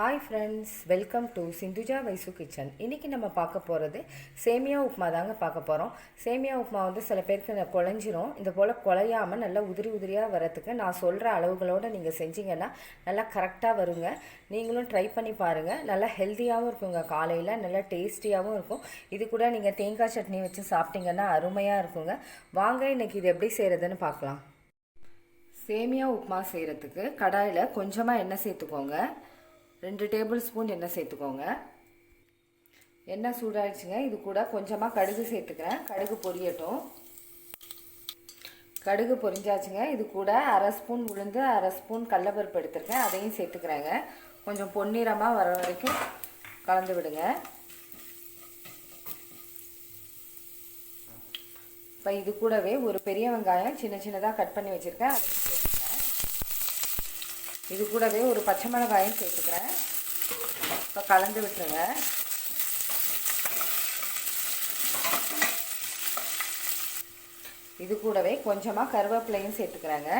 Hi friends welcome to Sindhuja Vaisu kitchen இன்றைக்கி நம்ம பார்க்க போகிறது சேமியா உப்புமா தாங்க பார்க்க போகிறோம் சேமியா உப்புமா வந்து சில பேருக்கு குழஞ்சிரும். இந்த போல் குழையாமல் நல்லா உதிரி உதிரியாக வரத்துக்கு நான் சொல்கிற அளவுகளோடு நீங்கள் செஞ்சீங்கன்னா நல்லா கரெக்டாக வருங்க. நீங்களும் ட்ரை பண்ணி பாருங்கள் நல்லா ஹெல்த்தியாகவும் இருக்குங்க. காலையில் நல்லா டேஸ்டியாகவும் இருக்கும். இது கூட நீங்கள் தேங்காய் சட்னி வச்சு சாப்பிட்டீங்கன்னா அருமையாக இருக்குங்க. வாங்க இன்னைக்கு இது எப்படி செய்கிறதுன்னு பார்க்கலாம். சேமியா உப்புமா செய்கிறதுக்கு கடாயில் கொஞ்சமாக எண்ணெய் சேர்த்துக்கோங்க. ரெண்டு டேபிள் ஸ்பூன் எண்ணெய் சேர்த்துக்கோங்க. எண்ணெய் சூடாயிடுச்சுங்க. இது கூட கொஞ்சமாக கடுகு சேர்த்துக்கிறேன். கடுகு பொரியட்டும். கடுகு பொரிஞ்சாச்சுங்க. இது கூட அரை ஸ்பூன் உளுந்து அரை ஸ்பூன் கடலப்பருப்பு எடுத்துருக்கேன். அதையும் சேர்த்துக்கிறேங்க. கொஞ்சம் பொன்னிறமாக வர வரைக்கும் கலந்து விடுங்க. இப்போ இது கூடவே ஒரு பெரிய வெங்காயம் சின்ன சின்னதாக கட் பண்ணி வச்சுருக்கேன். அதையும் இது கூடவே ஒரு பச்சை மிளகாயும் சேர்த்துக்கிறேன். இப்போ கலந்து விட்டுருங்க. இது கூடவே கொஞ்சமாக கருவேப்பிலையும் சேர்த்துக்கிறேங்க.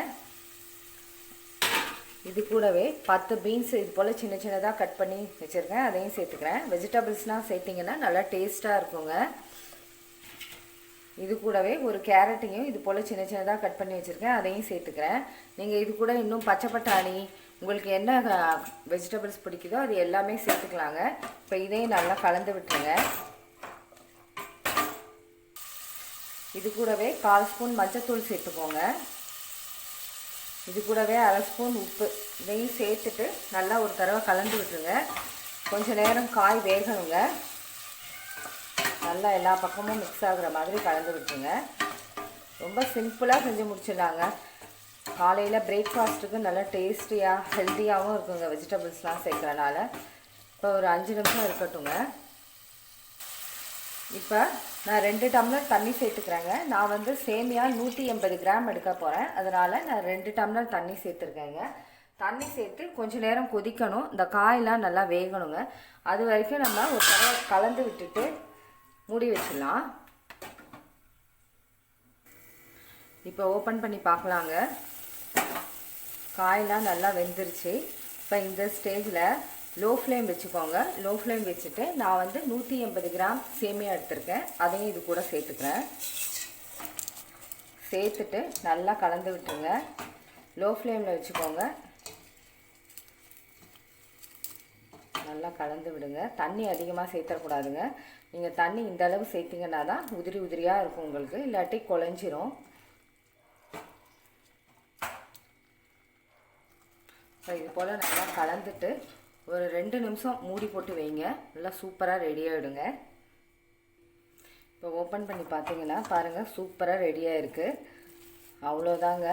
இது கூடவே பத்து பீன்ஸ் இது போல் சின்ன சின்னதாக கட் பண்ணி வச்சுருக்கேன். அதையும் சேர்த்துக்கிறேன். வெஜிடபிள்ஸ்லாம் சேர்த்திங்கன்னா நல்லா டேஸ்ட்டாக இருக்குங்க. இது கூடவே ஒரு கேரட்டையும் இது போல் சின்ன சின்னதாக கட் பண்ணி வச்சுருக்கேன். அதையும் சேர்த்துக்கிறேன். நீங்கள் இது கூட இன்னும் பச்சை பட்டாணி உங்களுக்கு என்ன வெஜிடபிள்ஸ் பிடிக்குதோ அது எல்லாமே சேர்த்துக்கலாங்க. இப்போ இதையும் நல்லா கலந்து விட்டுருங்க. இது கூடவே கால் ஸ்பூன் மஞ்சத்தூள் சேர்த்துக்கோங்க. இது கூடவே அரை ஸ்பூன் உப்பு. இதையும் சேர்த்துட்டு நல்லா ஒரு தடவை கலந்து விட்டுருங்க. கொஞ்சம் நேரம் காய் வேகணுங்க. நல்லா எல்லா பக்கமும் மிக்ஸ் ஆகுற மாதிரி கலந்து விட்டுருங்க. ரொம்ப சிம்பிளாக செஞ்சு முடிச்சிடலாங்க. காலையில் பிரேக்ஃபாஸ்ட்டுக்கு நல்லா டேஸ்டியாக ஹெல்த்தியாகவும் இருக்குங்க வெஜிடபிள்ஸ்லாம் சேர்க்குறனால. இப்போ ஒரு அஞ்சு நிமிஷம் இருக்கட்டுங்க. இப்போ நான் ரெண்டு டம்ளர் தண்ணி சேர்த்துக்கிறேங்க. நான் வந்து சேமியா நூற்றி எண்பது கிராம் எடுக்க போகிறேன் அதனால் நான் ரெண்டு டம்ளர் தண்ணி சேர்த்துருக்கேங்க. தண்ணி சேர்த்து கொஞ்சம் நேரம் கொதிக்கணும். இந்த காயெல்லாம் நல்லா வேகணுங்க. அது வரைக்கும் நம்ம ஒரு தடவை கலந்து விட்டுட்டு மூடி வச்சிடலாம். இப்போ ஓப்பன் பண்ணி பார்க்கலாங்க. காயெல்லாம் நல்லா வெந்துருச்சு. இப்போ இந்த ஸ்டேஜில் லோ ஃப்ளேம் வச்சுக்கோங்க. லோ ஃப்ளேம் வச்சுட்டு நான் வந்து நூற்றி எண்பது கிராம் சேமியா எடுத்திருக்கேன். அதையும் இது கூட சேர்த்துக்கிறேன். சேர்த்துட்டு நல்லா கலந்து விட்டுருங்க. லோ ஃப்ளேமில் வச்சுக்கோங்க. நல்லா கலந்து விடுங்க. தண்ணி அதிகமாக சேர்த்தக்கூடாதுங்க நீங்கள் தண்ணி இந்த அளவு சேர்த்திங்கன்னா தான் உதிரி உதிரியாக இருக்கும் உங்களுக்கு. இல்லாட்டி குழஞ்சிரும். இப்போ இது போல் நல்லா கலந்துட்டு ஒரு ரெண்டு நிமிஷம் மூடி போட்டு வைங்க. நல்லா சூப்பராக ரெடி ஆகிடுங்க இப்போ ஓப்பன் பண்ணி பார்த்தீங்கன்னா பாருங்கள் சூப்பராக ரெடியாக இருக்குது அவ்வளோதாங்க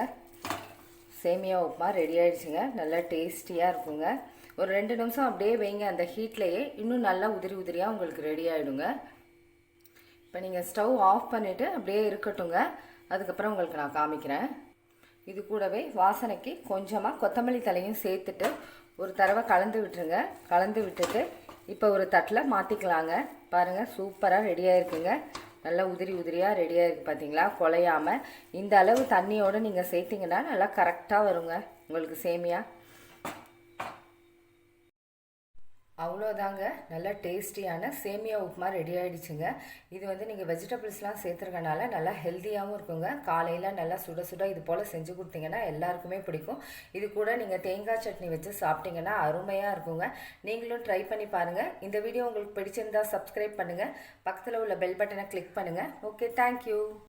சேமியா உப்புமா ரெடி ஆகிடுச்சுங்க நல்லா டேஸ்டியாக இருக்குங்க. ஒரு ரெண்டு நிமிஷம் அப்படியே வைங்க. அந்த ஹீட்லேயே இன்னும் நல்லா உதிரி உதிரியாக உங்களுக்கு ரெடி ஆகிடுங்க இப்போ நீங்கள் ஸ்டவ் ஆஃப் பண்ணிவிட்டு அப்படியே இருக்கட்டுங்க. அதுக்கப்புறம் உங்களுக்கு நான் காமிக்கிறேன். இது கூடவே வாசனைக்கு கொஞ்சமாக கொத்தமல்லி தலையும் சேர்த்துட்டு ஒரு தடவை கலந்து விட்டுருங்க. கலந்து விட்டுட்டு இப்போ ஒரு தட்டில் மாற்றிக்கலாங்க பாருங்கள் சூப்பராக ரெடியாக இருக்குங்க நல்லா உதிரி உதிரியாக ரெடியாக இருக்குது பார்த்தீங்களா குலையாமல் இந்த அளவு தண்ணியோடு நீங்கள் சேர்த்திங்கன்னா நல்லா கரெக்டாக வருங்க. உங்களுக்கு சேமியா. அவ்வளோதாங்க. நல்லா டேஸ்டியான சேமியா உப்புமா ரெடி ஆகிடுச்சுங்க இது வந்து நீங்கள் வெஜிடபிள்ஸ்லாம் சேர்த்துருக்கனால நல்லா ஹெல்த்தியாகவும் இருக்குங்க. காலையில் நல்லா சுட சுட இது போல் செஞ்சு கொடுத்தீங்கன்னா எல்லாருக்குமே பிடிக்கும். இது கூட நீங்கள் தேங்காய் சட்னி வச்சு சாப்பிட்டீங்கன்னா அருமையாக இருக்குங்க. நீங்களும் ட்ரை பண்ணி பாருங்கள் இந்த வீடியோ உங்களுக்கு பிடிச்சிருந்தா சப்ஸ்கிரைப் பண்ணுங்கள் பக்கத்தில் உள்ள பெல் பட்டனை கிளிக் பண்ணுங்கள் ஓகே தேங்க்யூ